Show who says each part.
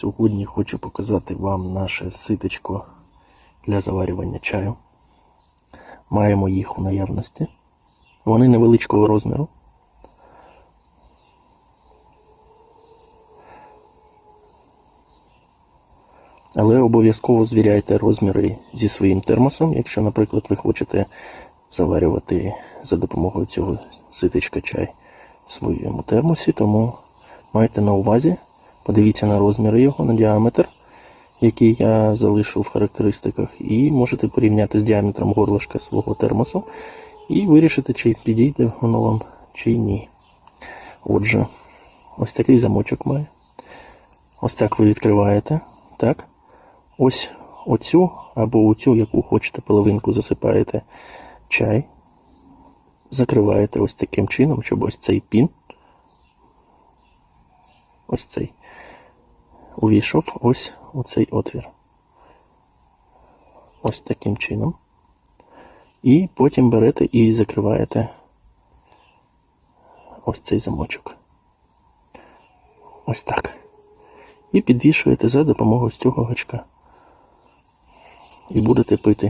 Speaker 1: Сьогодні хочу показати вам наше ситечко для заварювання чаю. Маємо їх у наявності. Вони невеличкого розміру. Але обов'язково звіряйте розміри зі своїм термосом, якщо, наприклад, ви хочете заварювати за допомогою цього ситечка чай в своєму термосі, тому майте на увазі, подивіться на розміри його, на діаметр, який я залишу в характеристиках, і можете порівняти з діаметром горлышка свого термосу і вирішити, чи підійде воно вам, чи ні. Отже, ось такий замочок має. Ось так ви відкриваєте. Так. Ось оцю або оцю, яку хочете половинку засипаєте чай. Закриваєте ось таким чином, щоб ось цей пін. Ось цей. Увійшов ось у цей отвір. Ось таким чином. І потім берете і закриваєте ось цей замочок. Ось так. І підвішуєте за допомогою цього гачка. І будете пити